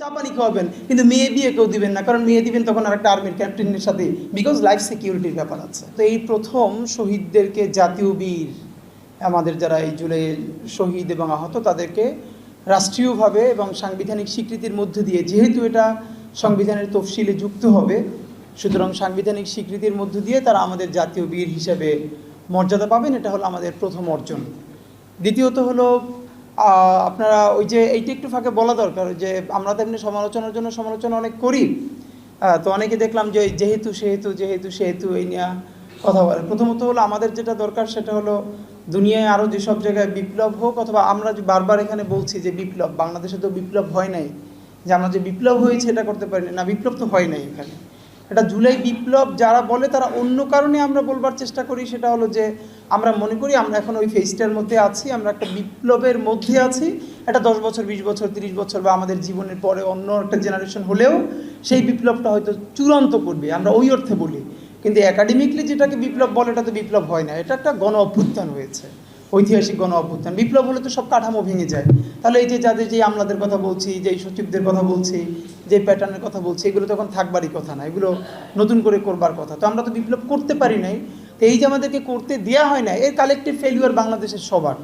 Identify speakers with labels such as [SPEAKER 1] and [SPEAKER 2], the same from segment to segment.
[SPEAKER 1] চাপানি খাওয়াবেন, কিন্তু মেয়ে বিয়ে কেউ দিবেন না, কারণ মেয়ে দিবেন তখন আর একটা আর্মির ক্যাপ্টেনের সাথে বিকজ লাইফ সিকিউরিটির ব্যাপার আছে। তো এই প্রথম শহীদদেরকে জাতীয় বীর, আমাদের যারা এই জুলাই শহীদ এবং আহত, তাদেরকে রাষ্ট্রীয়ভাবে এবং সাংবিধানিক স্বীকৃতির মধ্য দিয়ে, যেহেতু এটা সংবিধানের তফসিলে যুক্ত হবে, সুতরাং সাংবিধানিক স্বীকৃতির মধ্য দিয়ে তারা আমাদের জাতীয় বীর হিসেবে মর্যাদা পাবেন, এটা হলো আমাদের প্রথম অর্জন। দ্বিতীয়ত হলো আপনারা ওই যে এইটা একটু ফাঁকে বলা দরকার যে আমরা তো এমনি সমালোচনার জন্য সমালোচনা অনেক করি। তো অনেকে দেখলাম যে যেহেতু সেহেতু যেহেতু সেহেতু এই নিয়ে কথা বলে। প্রথমত হলো আমাদের যেটা দরকার সেটা হলো দুনিয়ায় আরও যেসব জায়গায় বিপ্লব হোক, অথবা আমরা যে বারবার এখানে বলছি যে বিপ্লব, বাংলাদেশে তো বিপ্লব হয় নাই। যে আমরা যে বিপ্লব হয়েছে এটা করতে পারিনি। না, বিপ্লব তো হয় নাই এখানে। এটা জুলাই বিপ্লব যারা বলে, তারা অন্য কারণে আমরা বলবার চেষ্টা করি, সেটা হলো যে আমরা মনে করি আমরা এখন ওই ফেজটার মধ্যে আছি, আমরা একটা বিপ্লবের মধ্যে আছি। এটা দশ বছর, বিশ বছর, তিরিশ বছর বা আমাদের জীবনের পরে অন্য একটা জেনারেশন হলেও সেই বিপ্লবটা হয়তো চূড়ান্ত করবে, আমরা ওই অর্থে বলি। কিন্তু একাডেমিকলি যেটাকে বিপ্লব বলে, এটা তো বিপ্লব হয় না। এটা একটা গণ অভ্যুত্থান হয়েছে। ঐতিহাসিক গণ অভ্যুত্থান। বিপ্লব হলে তো সব কাঠামো ভেঙে যায়। তাহলে এই যে যাদের যে আমলাদের কথা বলছি, যে সচিবদের কথা বলছি, যে প্যাটার্নের কথা বলছি, এগুলো তখন থাকবারই কথা না। এগুলো নতুন করে করবার কথা। তো আমরা তো বিপ্লব করতে পারি নাই। তো এই যে আমাদেরকে করতে দেওয়া হয় না, এর কালেকটিভ ফেলিওর বাংলাদেশের সবার।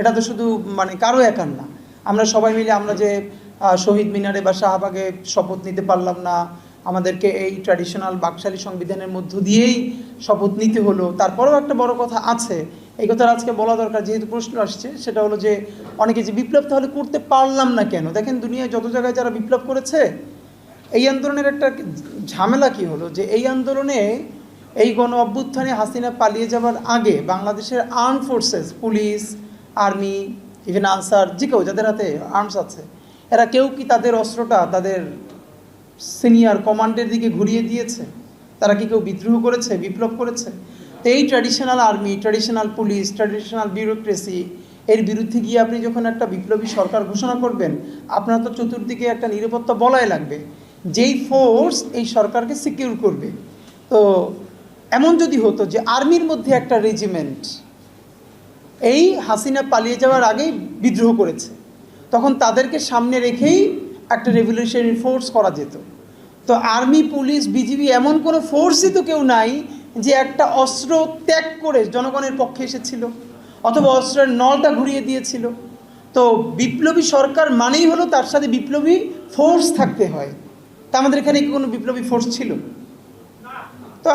[SPEAKER 1] এটা তো শুধু মানে কারও একার না। আমরা সবাই মিলে আমরা যে শহীদ মিনারে বা শাহবাগে শপথ নিতে পারলাম না আমাদেরকে এই ট্র্যাডিশনাল বাকশালী সংবিধানের মধ্য দিয়েই শপথ নিতে হলো। তারপরেও একটা বড় কথা আছে, এই কথাটা আজকে বলা দরকার যেহেতু প্রশ্ন আসছে, সেটা হলো যে অনেকে যে বিপ্লব তাহলে করতে পারলাম না কেন? দেখেন দুনিয়ায় যত জায়গায় যারা বিপ্লব করেছে, এই আন্দোলনের একটা ঝামেলা কি হলো? যে এই আন্দোলনে এই গণ অভ্যুত্থানে হাসিনা পালিয়ে যাওয়ার আগে বাংলাদেশের arm forces police army even Ansar যে কেউ যাদের হাতে আর্মস আছে, এরা কেউ কি তাদের অস্ত্রটা, তাদের সিনিয়র কমান্ডের দিকে ঘুরিয়ে দিয়েছে। তারা কি কেউ বিদ্রোহ করেছে, বিপ্লব করেছে? তো এই traditional army, traditional police, traditional bureaucracy, এর বিরুদ্ধে গিয়ে আপনি যখন একটা বিপ্লবী সরকার ঘোষণা করবেন, আপনার তো চতুর্দিকে একটা নিরাপত্তা বলাই লাগবে। যেই ফোর্স এই সরকারকে সিকিউর করবে। তো এমন যদি হতো যে আর্মির মধ্যে একটা রেজিমেন্ট এই হাসিনা পালিয়ে যাওয়ার আগেই বিদ্রোহ করেছে, তখন তাদেরকে সামনে রেখেই একটা রেভলিউশনারি ফোর্স করা যেত। তো আর্মি, পুলিশ, বিজিবি এমন কোনো ফোর্সই তো কেউ নাই যে একটা অস্ত্র ত্যাগ করে জনগণের পক্ষে এসেছিল অথবা অস্ত্রের নলটা ঘুরিয়ে দিয়েছিল। তো বিপ্লবী সরকার মানেই হলো তার সাথে বিপ্লবী ফোর্স থাকতে হয়। তা আমাদের এখানে কি কোনো বিপ্লবী ফোর্স ছিল? তো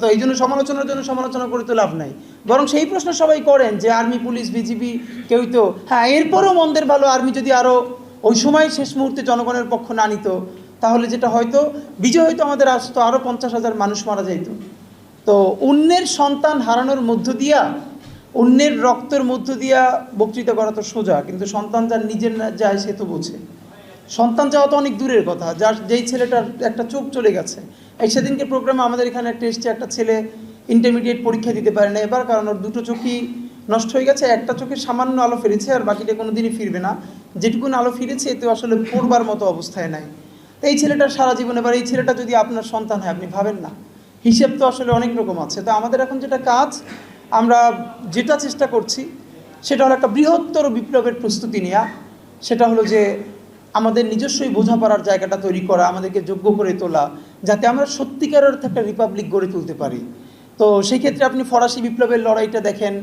[SPEAKER 1] তো এই জন্য সমালোচনার জন্য সমালোচনা করে তো লাভ নাই। বরং সেই প্রশ্ন সবাই করেন যে আর্মি, পুলিশ, বিজিবি কেউ তো হ্যাঁ এরপরও মন্দের ভালো আর্মি যদি আরও ওই সময় শেষ মুহূর্তে জনগণের পক্ষ না নিত তাহলে যেটা হয়তো, বিজয় হয়তো আমাদের আসতো আরও পঞ্চাশ হাজার মানুষ মারা যাইত। তো অন্যের সন্তান হারানোর মধ্য দিয়া, অন্যের রক্তের মধ্য দিয়া বক্তৃতা করা তো সোজা, কিন্তু সন্তান যার নিজের না যায় সে তো বোঝে। সন্তান যাওয়া তো অনেক দূরের কথা, যার যেই ছেলেটার একটা চোখ চলে গেছে। এই সেদিনকে প্রোগ্রামে আমাদের এখানে একটা এসছে, একটা ছেলে ইন্টারমিডিয়েট পরীক্ষা দিতে পারে না এবার, কারণ ওর দুটো চোখই নষ্ট হয়ে গেছে, একটা চোখে সামান্য আলো ফিরেছে আর বাকিটা কোনো দিনই ফিরবে না। যেটুকুন আলো ফিরেছে এতে আসলে পড়বার মতো অবস্থায় নাই। এই ছেলেটার সারা জীবন, এবার এই ছেলেটা যদি আপনার সন্তান হয়, আপনি ভাবেন না। হিসেব তো আসলে অনেক রকম আছে। তো আমাদের এখন যেটা কাজ, আমরা যেটা চেষ্টা করছি, সেটা হলো একটা বৃহত্তর বিপ্লবের প্রস্তুতি নেওয়া সেটা হলো যে আমাদের নিজস্বই বোঝাপড়ার জায়গাটা তৈরি করা, আমাদেরকে যোগ্য করে তোলা, যাতে আমরা সত্যিকার অর্থে একটা রিপাবলিক গড়ে তুলতে পারি। তো সেই ক্ষেত্রে আপনি ফরাসি বিপ্লবের লড়াইটা দেখেন।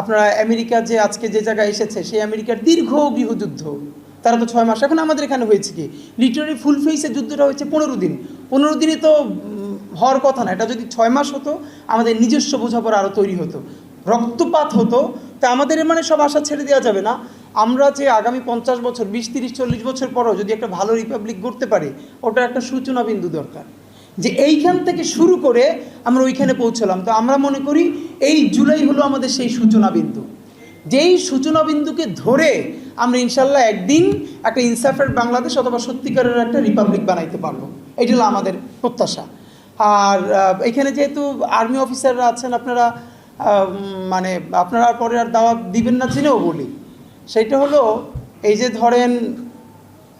[SPEAKER 1] আপনারা আমেরিকা যে আজকে যে জায়গায় এসেছে, সেই আমেরিকার দীর্ঘ গৃহযুদ্ধ। তারা তো ছয় মাস। এখন আমাদের এখানে হয়েছে কি? লিটারি ফুল ফেসের যুদ্ধটা হয়েছে পনেরো দিন। পনেরো দিনে তো হওয়ার কথা না। এটা যদি ছয় মাস হতো, আমাদের নিজস্ব বোঝাপড়া আরও তৈরি হতো। রক্তপাত হতো। তা আমাদের মানে সব আশা ছেড়ে দেওয়া যাবে না। আমরা যে আগামী পঞ্চাশ বছর, বিশ, তিরিশ, চল্লিশ বছর পরও যদি একটা ভালো রিপাবলিক গড়তে পারি, ওটার একটা সূচনা বিন্দু দরকার। যে এইখান থেকে শুরু করে আমরা ওইখানে পৌঁছলাম। তো আমরা মনে করি এই জুলাই হলো আমাদের সেই সূচনা বিন্দু। যেই সূচনা বিন্দুকে ধরে আমরা ইনশাল্লাহ একদিন একটা ইনসাফের বাংলাদেশ অথবা সত্যিকারের একটা রিপাবলিক বানাইতে পারব। এটি হলো আমাদের প্রত্যাশা। আর এখানে যেহেতু আর্মি অফিসাররা আছেন, আপনারা মানে আপনারা পরে আর দাওয়াত দিবেন না জেনেও বলি। সেইটা হলো, এই যে ধরেন,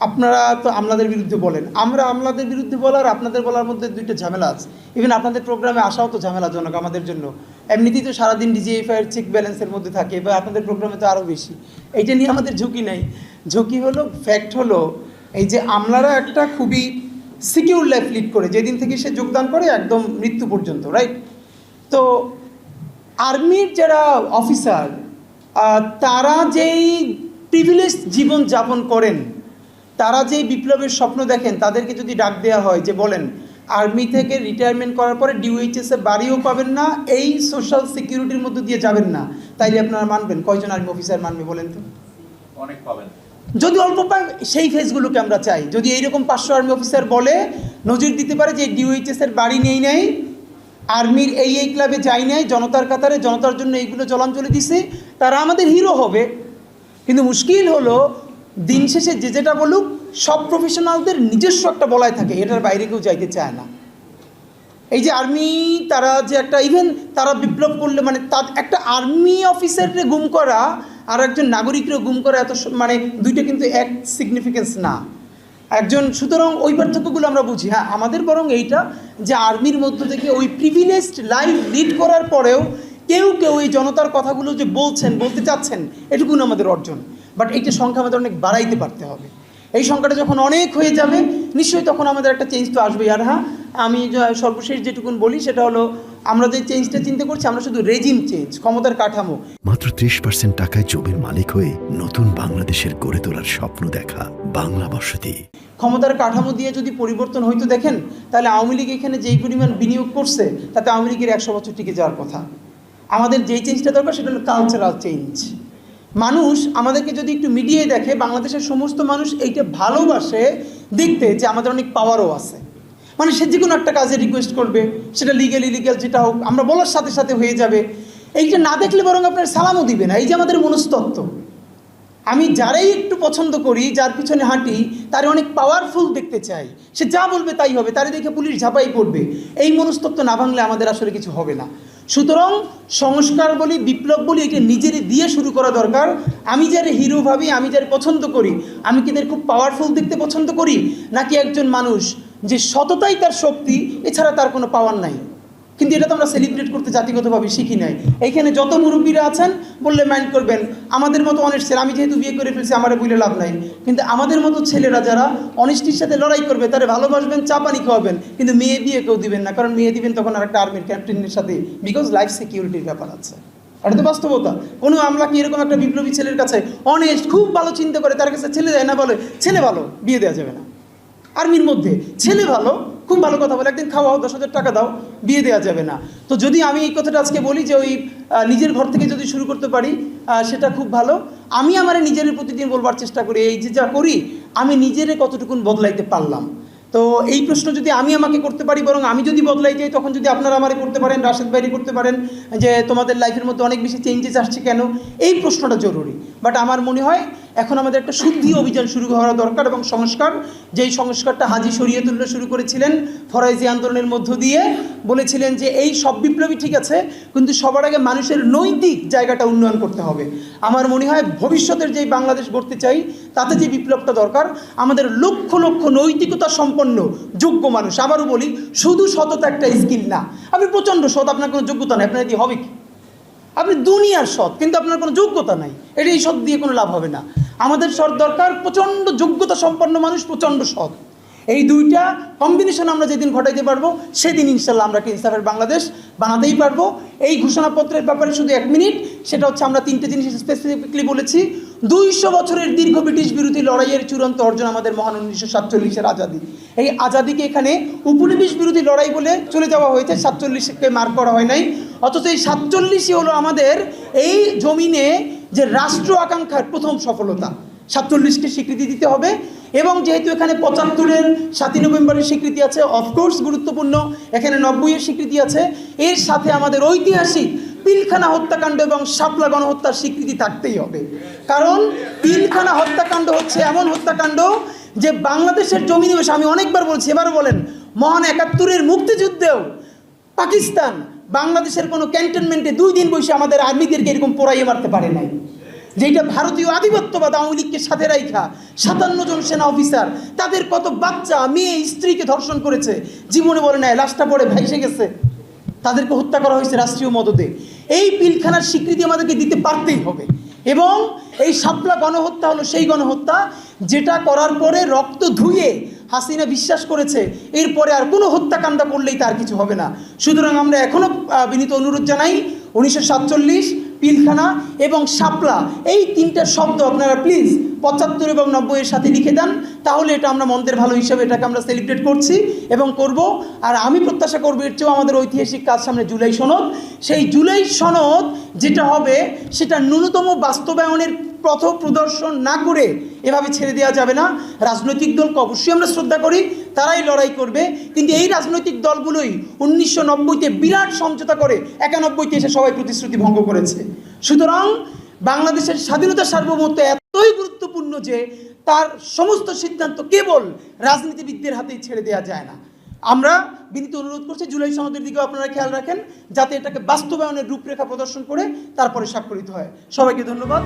[SPEAKER 1] আপনারা তো আমলাদের বিরুদ্ধে বলেন। আমরা আমলাদের বিরুদ্ধে বলার, আপনাদের বলার মধ্যে দুইটা ঝামেলা আছে। ইভেন আপনাদের প্রোগ্রামে আসাও তো ঝামেলাজনক আমাদের জন্য। এমনিতেই তো সারাদিন ডিজিএফআই এর চেক ব্যালেন্সের মধ্যে থাকে বা আপনাদের প্রোগ্রামে তো আরও বেশি। এইটা নিয়ে আমাদের ঝুঁকি নেই। ঝুঁকি হলো ফ্যাক্ট হলো, এই যে আমলারা একটা খুবই সিকিউর লাইফ লিড করে, যেদিন থেকে সে যোগদান করে একদম মৃত্যু পর্যন্ত রাইট তো আর্মির যারা অফিসার তারা যেই প্রিভিলেজ জীবন যাপন করেন, তারা যেই বিপ্লবের স্বপ্ন দেখেন, তাদেরকে যদি ডাক দেওয়া হয়, যে বলেন আর্মি থেকে রিটায়ারমেন্ট করার পরে ডিউএইচএস বাড়িও পাবেন না এই সোশ্যাল সিকিউরিটির মধ্যে দিয়ে যাবেন না। তাইলে আপনারা মানবেন কয়জন আর্মি অফিসার মানবে বলেন তো?
[SPEAKER 2] অনেক পাবেন।
[SPEAKER 1] যদি অল্প পাই সেই ফেসগুলোকে আমরা চাই। যদি এইরকম পাঁচশো আর্মি অফিসার বলে নজির দিতে পারে যে ডিওএইচএস এর বাড়ি নেই নাই আর্মির এই এই ক্লাবে যাই নাই জনতার কাতারে জনতার জন্য এইগুলো জলাঞ্জলি দিছে তারা আমাদের হিরো হবে। কিন্তু মুশকিল হলো দিন শেষে যে যেটা বলুক সব প্রফেশনালদের নিজস্ব একটা বলায় থাকে, এটার বাইরে কেউ যাইতে চায় না। এই যে আর্মি তারা যে একটা ইভেন তারা বিপ্লব করলে মানে তার একটা আর্মি অফিসারকে গুম করা আর একজন নাগরিকরে গুম করা এত মানে দুইটা কিন্তু এক সিগনিফিকেন্স না। একজন, সুতরাং ওই পার্থক্যগুলো আমরা বুঝি। হ্যাঁ আমাদের বরং এইটা যে আর্মির মধ্য থেকে ওই প্রিভিলেজড লাইফ লিড করার পরেও কেউ কেউ এই জনতার কথাগুলো যে বলছেন, বলতে চাচ্ছেন, এটুকুন আমাদের অর্জন। বাট এইটা সংখ্যা আমাদের অনেক বাড়াইতে পারতে হবে। এই সংখ্যাটা যখন অনেক হয়ে যাবে নিশ্চয়ই তখন আমাদের একটা চেঞ্জ তো আসবেই। আর হ্যাঁ আমি সর্বশেষ যেটুকুন বলি সেটা হলো আমরা যে চেঞ্জটা চিন্তা করছি আমরা শুধু রেজিম চেঞ্জ ক্ষমতার কাঠামো।
[SPEAKER 3] মাত্র ত্রিশ পার্সেন্ট টাকায় জমির মালিক হয়ে নতুন বাংলাদেশের গড়ে তোলার স্বপ্ন দেখা বাংলা বসতি।
[SPEAKER 1] ক্ষমতার কাঠামো দিয়ে যদি পরিবর্তন হয়তো দেখেন তাহলে আওয়ামী লীগ এখানে যেই পরিমাণ বিনিয়োগ করছে তাতে আওয়ামী লীগের একশো বছর টিকে যাওয়ার কথা। আমাদের যেই চেঞ্জটা দরকার সেটা হলো কালচারাল চেঞ্জ মানুষ আমাদেরকে যদি একটু মিডিয়ে দেখে, বাংলাদেশের সমস্ত মানুষ এইটা ভালোবাসে দেখতে যে আমাদের অনেক পাওয়ারও আছে। মানে সে যে কোনো একটা কাজে রিকোয়েস্ট করবে, সেটা লিগেল ইলিগাল যেটা হোক, আমরা বলার সাথে সাথে হয়ে যাবে। এইটা না দেখলে বরং আপনার সালামও দিবে না। এই যে আমাদের মনস্তত্ত্ব। আমি যারাই একটু পছন্দ করি, যার পিছনে হাঁটি, তার অনেক পাওয়ারফুল দেখতে চাই। সে যা বলবে তাই হবে, তারে দেখে পুলিশ ঝাঁপাই পড়বে। এই মনস্তত্ত্ব না ভাঙলে আমাদের আসলে কিছু হবে না। সুতরাং সংস্কার বলি, বিপ্লব বলি, এটা নিজেরই দিয়ে শুরু করা দরকার। আমি যারে হিরো ভাবি, আমি যারে পছন্দ করি, আমি কি এদের খুব পাওয়ারফুল দেখতে পছন্দ করি? নাকি একজন মানুষ যে সততাই তার শক্তি, এছাড়া তার কোনো পাওয়ার নাই? কিন্তু এটা তো আমরা সেলিব্রেট করতে জাতিগতভাবে শিখি নাই। এইখানে যত মুরব্বীরা আছেন, বললে মাইন্ড করবেন, আমাদের মতো অনেক ছেলে, আমি যেহেতু বিয়ে করে ফেলছি, আমার বলে লাভ নাই। কিন্তু আমাদের মতো ছেলেরা যারা অনিষ্টির সাথে লড়াই করবে, তারা ভালোবাসবেন, চা পানি খাওয়াবেন, কিন্তু মেয়ে বিয়ে কেউ দিবেন না। কারণ মেয়ে দিবেন তখন আর একটা আর্মির ক্যাপ্টেনের সাথে বিকজ লাইফ সিকিউরিটির ব্যাপার আছে। এটা তো বাস্তবতা। কোনো আমলা কি এরকম একটা বিপ্লবী ছেলের কাছে অনেস্ট খুব ভালো চিন্তা করে, তার কাছে ছেলে দেয় না বলে, ছেলে ভালো, বিয়ে দেওয়া যাবে না। আর্মির মধ্যে, ছেলে ভালো খুব ভালো কথা বলে, একদিন খাওয়াও, দশ হাজার টাকা দাও, বিয়ে দেওয়া যাবে না। তো যদি আমি এই কথাটা আজকে বলি যে ওই নিজের ঘর থেকে যদি শুরু করতে পারি সেটা খুব ভালো। আমি আমার নিজের প্রতিদিন বলবার চেষ্টা করি, এই যে যা করি, আমি নিজেরে কতটুকুন বদলাইতে পারলাম। তো এই প্রশ্ন যদি আমি আমাকে করতে পারি, বরং আমি যদি বদলাই যাই, তখন যদি আপনারা আমারে করতে পারেন, রাশেদ বাইরি করতে পারেন, যে তোমাদের লাইফের মধ্যে অনেক বেশি চেঞ্জেস আসছে কেন? এই প্রশ্নটা জরুরি। বাট আমার মনে হয় এখন আমাদের একটা শুদ্ধি অভিযান শুরু করা দরকার এবং সংস্কার। যেই সংস্কারটা হাজি সরিয়ে শরীয়তুল্লাহ শুরু করেছিলেন ফরাইজি আন্দোলনের মধ্য দিয়ে, বলেছিলেন যে এই সব বিপ্লবী ঠিক আছে, কিন্তু সবার আগে মানুষের নৈতিক জায়গাটা উন্নয়ন করতে হবে। আমার মনে হয় ভবিষ্যতের যেই বাংলাদেশ গড়তে চাই, তাতে যে বিপ্লবটা দরকার, আমাদের লক্ষ লক্ষ নৈতিকতা সম্পন্ন যোগ্য মানুষ। আবারও বলি, শুধু সততা একটা স্কিল না। আপনি প্রচণ্ড সৎ, আপনার কোনো যোগ্যতা নেই, আপনার দিয়ে হবে কি? আপনি দুনিয়ার সৎ, কিন্তু আপনার কোনো যোগ্যতা নাই। এটা এই সৎ দিয়ে কোনো লাভ হবে না। আমাদের সৎ দরকার, প্রচণ্ড যোগ্যতা সম্পন্ন মানুষ, প্রচণ্ড সৎ। এই দুইটা কম্বিনেশন আমরা যেদিন ঘটাইতে পারব, সেদিন ইনশাল্লাহ আমরা একটা ইনসাফের বাংলাদেশ বানাতেই পারব। এই ঘোষণাপত্রের ব্যাপারে শুধু এক মিনিট, সেটা হচ্ছে আমরা তিনটে জিনিস স্পেসিফিকলি বলেছি। দুইশো বছরের দীর্ঘ ব্রিটিশ বিরোধী লড়াইয়ের চূড়ান্ত অর্জন আমাদের মহান উনিশশো সাতচল্লিশের আজাদি। এই আজাদিকে এখানে উপনিবেশ বিরোধী লড়াই বলে চলে যাওয়া হয়েছে, সাতচল্লিশকে মার্ক করা হয় নাই। অথচ এই সাতচল্লিশই হলো আমাদের এই জমিনে যে রাষ্ট্র আকাঙ্ক্ষার প্রথম সফলতা। সাতচল্লিশকে স্বীকৃতি দিতে হবে এবং যেহেতু এখানে পঁচাত্তরের সাতই নভেম্বরের স্বীকৃতি আছে অফকোর্স গুরুত্বপূর্ণ। এখানে নব্বইয়ের স্বীকৃতি আছে। এর সাথে আমাদের ঐতিহাসিক পিলখানা হত্যাকাণ্ড এবং শাপলা গণহত্যার স্বীকৃতি থাকতেই হবে। কারণ পিলখানা হত্যাকাণ্ড হচ্ছে এমন হত্যাকাণ্ড যে বাংলাদেশের জমি নিবেশ আমি অনেকবার বলছি, এবারও বলেন, মহান একাত্তরের মুক্তিযুদ্ধেও পাকিস্তান বাংলাদেশের কোনো ক্যান্টনমেন্টে দুই দিন বসে আমাদের আর্মিদেরকে এরকম পোড়াইয়ে মারতে পারে নাই। যেটা ভারতীয় আধিপত্যবাদ আওয়ামী লীগকে সাথে রাইখা সাতান্ন জন সেনা অফিসার, তাদের কত বাচ্চা, মেয়ে, স্ত্রীকে ধর্ষণ করেছে, জীবনে বলে নেয় লাশটা পড়ে ভাইসে গেছে। তাদেরকে হত্যা করা হয়েছে রাষ্ট্রীয় মদতে এই পিলখানার স্বীকৃতি আমাদেরকে দিতে পারতেই হবে। এবং এই শাপলা গণহত্যা হলো সেই গণহত্যা, যেটা করার পরে রক্ত ধুয়ে হাসিনা বিশ্বাস করেছে, এরপরে আর কোনো হত্যাকাণ্ড করলেই তার কিছু হবে না। সুতরাং আমরা এখনও বিনীত অনুরোধ জানাই, উনিশশো সাতচল্লিশ, পিলখানা এবং শাপলা, এই তিনটা শব্দ আপনারা প্লিজ পঁচাত্তর এবং নব্বইয়ের সাথে লিখে দেন, তাহলে এটা আমরা মন্দের ভালো হিসাবে এটাকে আমরা সেলিব্রেট করছি এবং করব। আর আমি প্রত্যাশা করব, এর চেয়েও আমাদের ঐতিহাসিক কাজ সামনে জুলাই সনদ। সেই জুলাই সনদ যেটা হবে, সেটা ন্যূনতম বাস্তবায়নের পথ প্রদর্শন না করে এভাবে ছেড়ে দেওয়া যাবে না। রাজনৈতিক দলকে অবশ্যই আমরা শ্রদ্ধা করি, তারাই লড়াই করবে। কিন্তু এই রাজনৈতিক দলগুলোই উনিশশো নব্বইতে বিরাট সমঝোতা করে একানব্বইতে এসে সবাই প্রতিশ্রুতি ভঙ্গ করেছে। সুতরাং বাংলাদেশের স্বাধীনতা সার্বভৌমত্ব এতই গুরুত্বপূর্ণ যে তার সমস্ত সিদ্ধান্ত কেবল রাজনীতিবিদদের হাতেই ছেড়ে দেওয়া যায় না। আমরা বিনীত অনুরোধ করছি, জুলাই সনদের দিকেও আপনারা খেয়াল রাখেন, যাতে এটাকে বাস্তবায়নের রূপরেখা প্রদর্শন করে তারপরে স্বাক্ষরিত হয়। সবাইকে ধন্যবাদ।